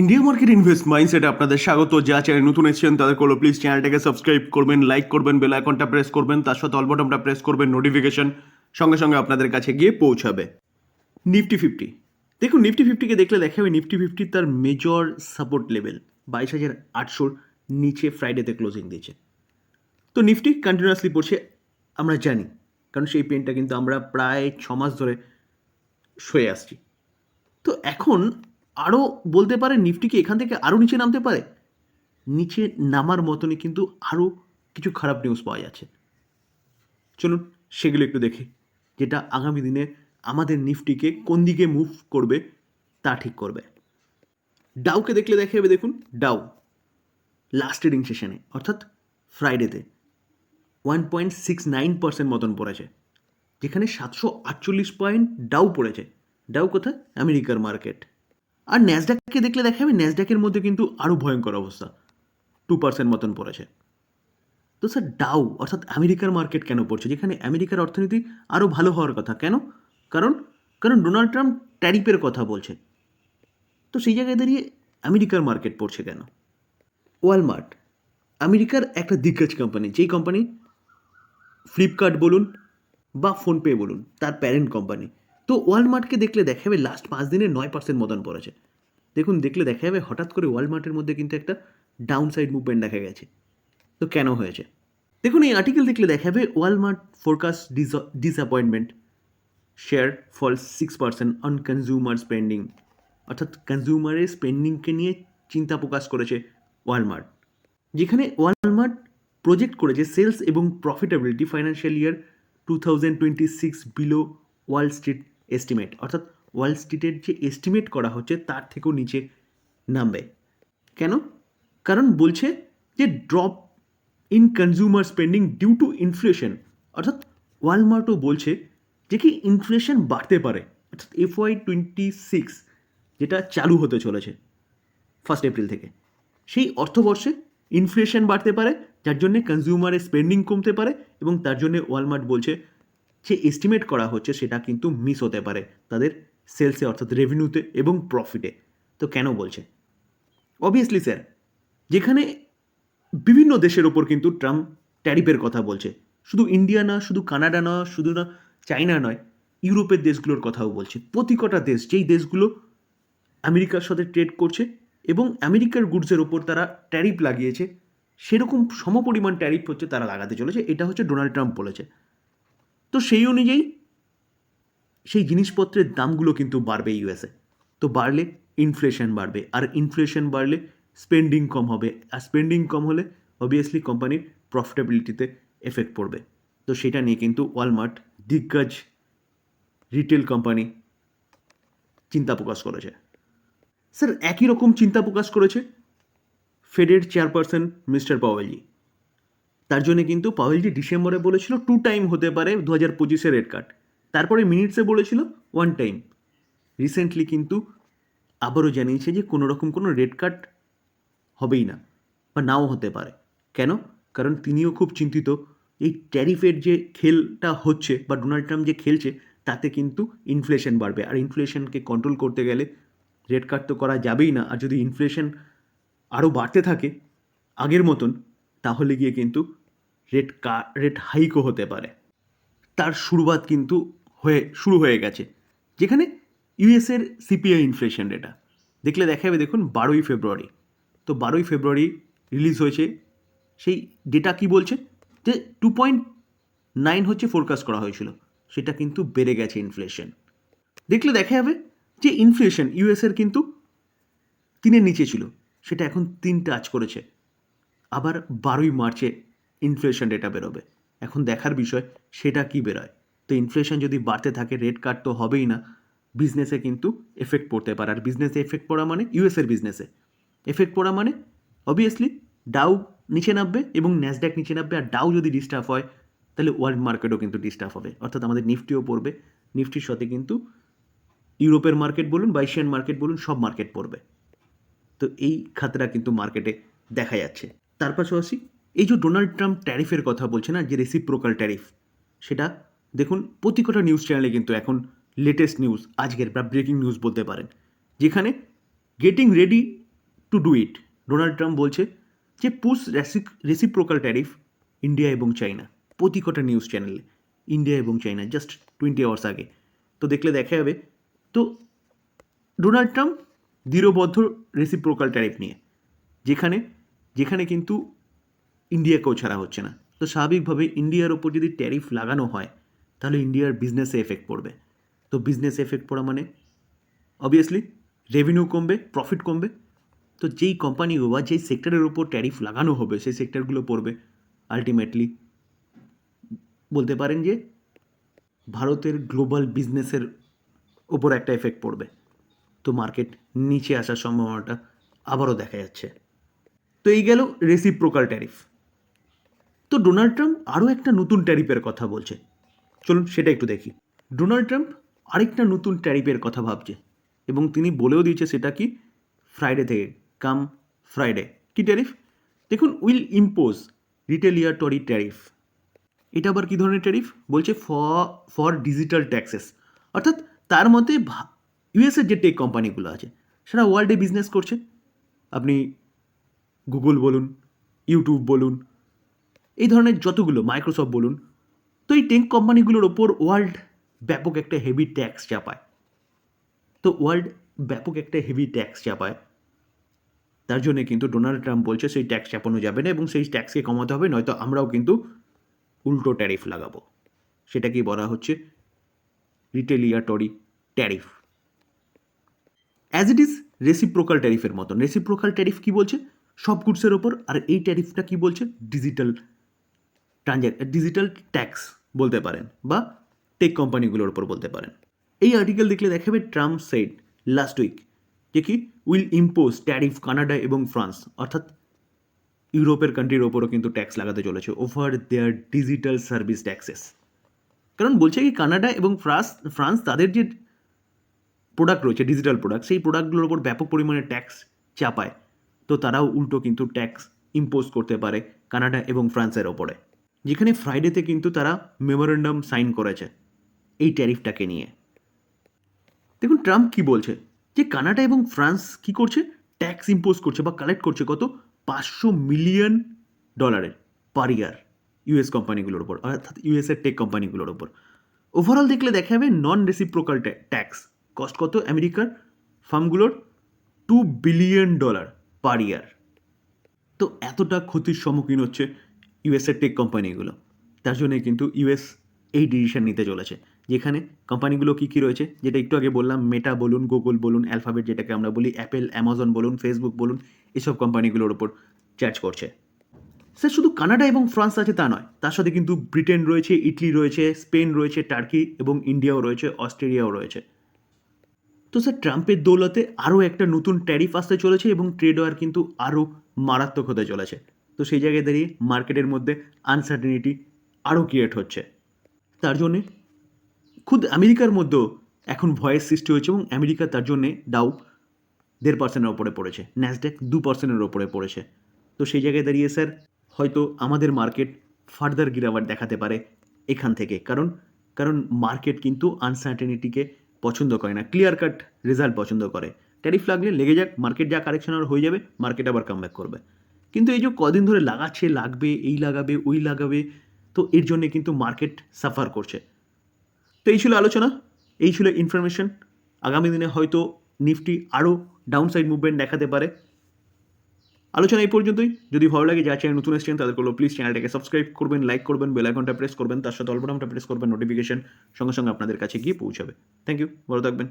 India market invest মাইন্ডসেটে আপনাদের স্বাগত। যা চ্যানেল নতুন এসেছেন, তাদের করল প্লিজ চ্যানেলটাকে সাবস্ক্রাইব করবেন লাইক করবেন বেল আইকনটা প্রেস করবেন, তার সাথে অল বটনটা প্রেস করবেন নোটিফিকেশন সঙ্গে সঙ্গে আপনাদের কাছে গিয়ে পৌঁছাবে। নিফটি ফিফটি দেখুন নিফটি ফিফটিকে দেখলে দেখা যাবে নিফটি ফিফটি তার মেজর সাপোর্ট লেভেল বাইশ হাজার আটশোর নিচে ফ্রাইডেতে ক্লোজিং দিয়েছে। তো নিফটি কন্টিনিউয়াসলি পড়ছে, আমরা জানি, কারণ সেই পেনটা কিন্তু আমরা প্রায় ছ মাস ধরে সয়ে আসছি। তো এখন আরও বলতে পারে নিফটি কি এখান থেকে আরও নিচে নামতে পারে? নিচে নামার মতনই কিন্তু আরও কিছু খারাপ নিউজ পাওয়া যাচ্ছে। চলুন সেগুলো একটু দেখি, যেটা আগামী দিনে আমাদের নিফটিকে কোন দিকে মুভ করবে তা ঠিক করবে। ডাউকে দেখলে দেখা যাবে, দেখুন, ডাউ লাস্ট ট্রেডিং সেশনে অর্থাৎ ফ্রাইডেতে one point six nine percent মতন পড়েছে, যেখানে সাতশো আটচল্লিশ পয়েন্ট ডাউ পড়েছে। ডাউ কোথায়? আমেরিকার মার্কেট আর ন্যাসডাককে দেখলে দেখা যাবে ন্যাসডাকের মধ্যে কিন্তু আরও ভয়ঙ্কর অবস্থা। টু পার্সেন্ট মতন পড়েছে। তো স্যার ডাউ অর্থাৎ আমেরিকার মার্কেট কেন পড়ছে? যেখানে আমেরিকার অর্থনীতি আরও ভালো হওয়ার কথা। কেন? কারণ কারণ ডোনাল্ড ট্রাম্প ট্যারিফের কথা বলছে। তো সেই জায়গায় দাঁড়িয়ে আমেরিকার মার্কেট পড়ছে কেন? ওয়ালমার্ট আমেরিকার একটা দিগ্গজ কোম্পানি যেই কোম্পানি ফ্লিপকার্ট বলুন বা ফোনপে বলুন, তার প্যারেন্ট কোম্পানি তো ওয়ালমার্টকে দেখলে দেখা যাবে লাস্ট পাঁচ দিনে নয় পার্সেন্ট মতন পড়েছে। দেখুন, দেখলে দেখা যাবে হঠাৎ করে ওয়ালমার্টের মধ্যে কিন্তু একটা ডাউন সাইড মুভমেন্ট দেখা গেছে। তো কেন হয়েছে? দেখুন, এই আর্টিকেল দেখলে দেখা যাবে Walmart forecast disappointment share fall six percent on consumer spending অর্থাৎ কনজিউমারের স্পেন্ডিংকে নিয়ে চিন্তা প্রকাশ করেছে ওয়ালমার্ট যেখানে ওয়ালমার্ট প্রজেক্ট করেছে সেলস এবং profitability financial year two thousand twenty six below Wall Street estimate অর্থাৎ ওয়াল স্ট্রিটের যে এস্টিমেট করা হচ্ছে, তার থেকেও নিচে নামবে। কেন? কারণ বলছে যে drop in consumer spending due to inflation অর্থাৎ ওয়ালমার্টও বলছে যে কি ইনফ্লেশন বাড়তে পারে। অর্থাৎ এফ ওয়াই টোয়েন্টি সিক্স যেটা চালু হতে চলেছে ফার্স্ট এপ্রিল থেকে। সেই অর্থবর্ষে ইনফ্লেশন বাড়তে পারে, যার জন্যে কনজিউমারের স্পেন্ডিং কমতে পারে এবং তার জন্যে ওয়ালমার্ট বলছে যে এস্টিমেট করা হচ্ছে সেটা কিন্তু মিস হতে পারে তাদের সেলসে অর্থাৎ রেভিনিউতে এবং প্রফিটে তো কেন বলছে? অবভিয়াসলি স্যার যেখানে বিভিন্ন দেশের ওপর কিন্তু ট্রাম্প ট্যারিফের কথা বলছে। শুধু ইন্ডিয়া না, শুধু কানাডা না, শুধু না চাইনা নয়, ইউরোপের দেশগুলোর কথাও বলছে। প্রতি কটা দেশ, যেই দেশগুলো আমেরিকার সাথে ট্রেড করছে এবং আমেরিকার গুডসের ওপর তারা ট্যারিফ লাগিয়েছে, সেরকম সমপরিমাণ ট্যারিফ হচ্ছে তারা লাগাতে চলেছে। এটা হচ্ছে ডোনাল্ড ট্রাম্প বলেছে। তো সেই অনুযায়ী সেই জিনিসপত্রের দামগুলো কিন্তু বাড়বে ইউএসএ। তো বাড়লে ইনফ্লেশন বাড়বে আর ইনফ্লেশন বাড়লে স্পেন্ডিং কম হবে। আর স্পেন্ডিং কম হলে অবভিয়াসলি কোম্পানির প্রফিটেবিলিটিতে এফেক্ট পড়বে। তো সেটা নিয়ে কিন্তু ওয়ালমার্ট দিগ্গজ রিটেল কোম্পানি চিন্তা প্রকাশ করেছে। স্যার, একই রকম চিন্তা প্রকাশ করেছে ফেডের চেয়ারপারসন মিস্টার পাওয়েলজি। তার জন্য কিন্তু পাওয়েলজি ডিসেম্বরে বলেছিল টু টাইম হতে পারে দু হাজার পঁচিশে রেড কার্ড। তারপরে মিনিটসে বলেছিল ওয়ান টাইম রিসেন্টলি কিন্তু আবারও জানিয়েছে যে কোনো রকম কোনো রেড কার্ড হবেই না, বা নাও হতে পারে। কেন? কারণ তিনিও খুব চিন্তিত। এই ট্যারিফের যে খেলটা হচ্ছে, বা ডোনাল্ড ট্রাম্প যে খেলছে, তাতে কিন্তু ইনফ্লেশন বাড়বে। আর ইনফ্লেশনকে কন্ট্রোল করতে গেলে রেড কার্ড তো করা যাবেই না। আর যদি ইনফ্লেশন আরও বাড়তে থাকে আগের মতন, তাহলে গিয়ে কিন্তু রেট কা, রেট হাইকও হতে পারে। তার শুরুয়াত কিন্তু হয়ে, শুরু হয়ে গেছে, যেখানে ইউএসের সিপিআই ইনফ্লেশন ডেটা দেখলে দেখা যাবে দেখুন, বারোই ফেব্রুয়ারি। তো বারোই ফেব্রুয়ারি রিলিজ হয়েছে, সেই ডেটা কি বলছে? যে টু পয়েন্ট নাইন হচ্ছে ফোরকাস্ট করা হয়েছিল, সেটা কিন্তু বেড়ে গেছে ইনফ্লেশন দেখলে দেখা যাবে যে ইনফ্লেশন ইউএসের কিন্তু তিনের নিচে ছিল, সেটা এখন তিন টাচ করেছে। আবার বারোই মার্চে ইনফ্লেশন ডেটা বেরোবে। এখন দেখার বিষয়, সেটা কি বেরোয়? তো ইনফ্লেশন যদি বাড়তে থাকে রেট কাট তো হবেই না বিজনেসে কিন্তু এফেক্ট পড়তে পারে। আর বিজনেসে এফেক্ট পড়া মানে ইউএসের বিজনেসে এফেক্ট পড়া মানে অবভিয়াসলি ডাউ নিচে নামবে এবং ন্যাসড্যাক নিচে নামবে। আর ডাউ যদি ডিস্টার্ব হয়, তাহলে ওয়ার্ল্ড মার্কেটও কিন্তু ডিস্টার্ব হবে। অর্থাৎ আমাদের নিফটিও পড়বে। নিফটির সাথে কিন্তু ইউরোপের মার্কেট বলুন বা এশিয়ান মার্কেট বলুন, সব মার্কেট পড়বে। তো এই খাতরা কিন্তু মার্কেটে দেখা যাচ্ছে। তার পাশাপাশি এই যে ডোনাল্ড ট্রাম্প ট্যারিফের কথা বলছে না, যে রেসিপ্রোকাল ট্যারিফ সেটা দেখুন প্রতি কটা নিউজ চ্যানেলে কিন্তু এখন লেটেস্ট নিউজ আজকের বা ব্রেকিং নিউজ বলতে পারেন, যেখানে getting ready to do it Donald Trump বলছে যে পুস রেসিপ্রোকাল ট্যারিফ ইন্ডিয়া এবং চাইনা প্রতি কটা নিউজ চ্যানেলে ইন্ডিয়া এবং চাইনা জাস্ট টোয়েন্টি আওয়ার্স আগে। তো দেখলে দেখা যাবে, তো ডোনাল্ড ট্রাম্প দৃঢ়বদ্ধ রেসিপ্রোকাল ট্যারিফ নিয়ে, যেখানে যেখানে কিন্তু ইন্ডিয়াকেও ছাড়া হচ্ছে না। তো স্বাভাবিকভাবে ইন্ডিয়ার ওপর যদি ট্যারিফ লাগানো হয়, তাহলে ইন্ডিয়ার বিজনেসে এফেক্ট পড়বে। তো বিজনেসে এফেক্ট পড়া মানে? অবভিয়াসলি রেভিনিউ কমবে প্রফিট কমবে। তো যেই কোম্পানি বা যেই সেক্টরের উপর ট্যারিফ লাগানো হবে, সেই সেক্টরগুলো পড়বে। আলটিমেটলি বলতে পারেন যে ভারতের গ্লোবাল বিজনেসের ওপর একটা এফেক্ট পড়বে। তো মার্কেট নিচে আসার সম্ভাবনাটা আবারও দেখা যাচ্ছে। তো এই গেল রেসিপ্রোকাল ট্যারিফ তো ডোনাল্ড ট্রাম্প আরও একটা নতুন ট্যারিফের কথা বলছে। চলুন সেটা একটু দেখি। ডোনাল্ড ট্রাম্প আরেকটা নতুন ট্যারিফের কথা ভাবছে এবং তিনি বলেও দিয়েছে সেটা কি? ফ্রাইডে থেকে, কাম ফ্রাইডে। কি ট্যারিফ? দেখুন, উইল ইম্পোজ রিটেলিয়াটরি ট্যারিফ। এটা আবার কী ধরনের ট্যারিফ? বলছে ফর ফর ডিজিটাল ট্যাক্সেস। অর্থাৎ তার মতে ইউএসের যে টেক কোম্পানিগুলো আছে সেটা ওয়ার্ল্ডে বিজনেস করছে। আপনি গুগল বলুন, ইউটিউব বলুন এই ধরনের যতগুলো মাইক্রোসফট বলুন, তো এই টেক কোম্পানিগুলোর ওপর ওয়ার্ল্ড ব্যাপক একটা হেভি ট্যাক্স চাপায়। তো ওয়ার্ল্ড ব্যাপক একটা হেভি ট্যাক্স চাপায়। তার জন্য কিন্তু ডোনাল্ড ট্রাম্প বলছে সেই ট্যাক্স চাপানো যাবে না এবং সেই ট্যাক্সকে কমাতে হবে, নয়তো আমরাও কিন্তু উল্টো ট্যারিফ লাগাবো। সেটাকেই বলা হচ্ছে retaliatory tariff as it is reciprocal ট্যারিফের মতন। রেসিপ্রোকাল ট্যারিফ কি বলছে? সব গুডসের ওপর। আর এই ট্যারিফটা কি বলছে? ডিজিটাল ট্রানজ্যাক ডিজিটাল ট্যাক্স বলতে পারেন বা টেক কোম্পানিগুলোর ওপর বলতে পারেন। এই আর্টিকেল দেখলে দেখাবে ট্রাম্প সেট লাস্ট উইক যে কি উইল ইম্পোজ ট্যারিফ কানাডা এবং ফ্রান্স অর্থাৎ ইউরোপের কান্ট্রির ওপরও কিন্তু ট্যাক্স লাগাতে চলেছে over their digital service taxes কারণ বলছে কি কানাডা এবং ফ্রান্স ফ্রান্স তাদের যে প্রোডাক্ট রয়েছে ডিজিটাল প্রোডাক্ট সেই প্রোডাক্টগুলোর ওপর ব্যাপক পরিমাণে ট্যাক্স চাপায়। তো তারাও উল্টো কিন্তু ট্যাক্স ইম্পোজ করতে পারে কানাডা এবং ফ্রান্সের ওপরে। যেখানে ফ্রাইডেতে কিন্তু তারা মেমোরেন্ডাম সাইন করেছে এই ট্যারিফটাকে নিয়ে। দেখুন ট্রাম্প কি বলছে? যে কানাডা এবং ফ্রান্স কি করছে? ট্যাক্স ইম্পোজ করছে বা কালেক্ট করছে কত? পাঁচশো মিলিয়ন ডলারের পার ইয়ার ইউএস কোম্পানিগুলোর ওপর অর্থাৎ ইউএসের টেক কোম্পানিগুলোর ওপর ওভারঅল দেখলে দেখা যাবে নন রেসিপ্রোকাল ট্যাক্স কস্ট কত? আমেরিকার ফার্মগুলোর two billion dollar per year তো এতটা ক্ষতির সম্মুখীন হচ্ছে ইউএসের টেক কোম্পানিগুলো তার জন্যে কিন্তু ইউএস এই ডিসিশন নিতে চলেছে। যেখানে কোম্পানিগুলো কী কী রয়েছে, যেটা একটু আগে বললাম মেটা বলুন গুগল বলুন অ্যালফাবেট যেটাকে আমরা বলি অ্যাপেল অ্যামাজন বলুন ফেসবুক বলুন, এসব কোম্পানিগুলোর ওপর চার্জ করছে। স্যার শুধু কানাডা এবং ফ্রান্স আছে তা নয়, তার সাথে কিন্তু ব্রিটেন রয়েছে, ইটালি রয়েছে, স্পেন রয়েছে, টার্কি এবং ইন্ডিয়াও রয়েছে, অস্ট্রেলিয়াও রয়েছে। তো স্যার ট্রাম্পের দৌলতে আরও একটা নতুন ট্যারিফ আসতে চলেছে এবং ট্রেড ওয়ার কিন্তু আরও মারাত্মক হতে চলেছে। তো সেই জায়গায় দাঁড়িয়ে মার্কেটের মধ্যে আনসার্টেনিটি আরও ক্রিয়েট হচ্ছে। তার জন্যে খুদ আমেরিকার মধ্যেও এখন ভয়ের সৃষ্টি হয়েছে এবং আমেরিকা তার জন্যে ডাউ দেড় পার্সেন্টের ওপরে পড়েছে ন্যাসডেক দু পার্সেন্টের ওপরে পড়েছে। তো সেই জায়গায় দাঁড়িয়ে স্যার হয়তো আমাদের মার্কেট ফার্দার গিরাবার দেখাতে পারে এখান থেকে। কারণ কারণ মার্কেট কিন্তু আনসার্টেনিটিকে পছন্দ করে না ক্লিয়ার কাট রেজাল্ট পছন্দ করে। ট্যারিফ লাগলে লেগে যাক, মার্কেট যা কারেকশন আর হয়ে যাবে, মার্কেট আবার কামব্যাক করবে। কিন্তু এই যে কদিন ধরে লাগাচ্ছে, লাগবে, এই লাগাবে, ওই লাগাবে, তো এর জন্যে কিন্তু মার্কেট সাফার করছে। তো এই ছিল আলোচনা, এই ছিল ইনফরমেশন আগামী দিনে হয়তো নিফটি আরও ডাউনসাইড মুভমেন্ট দেখাতে পারে। আলোচনা এই পর্যন্তই। যদি ভালো লাগে যা চ্যানেল নতুন এসেছেন তাদের করল প্লিজ চ্যানেলটাকে সাবস্ক্রাইব করবেন লাইক করবেন বেল আইকনটা প্রেস করবেন, তার সাথে অল্পটামটা প্রেস করবেন নোটিফিকেশন সঙ্গে সঙ্গে আপনাদের কাছে গিয়ে পৌঁছাবে। থ্যাংক ইউ ভালো থাকবেন।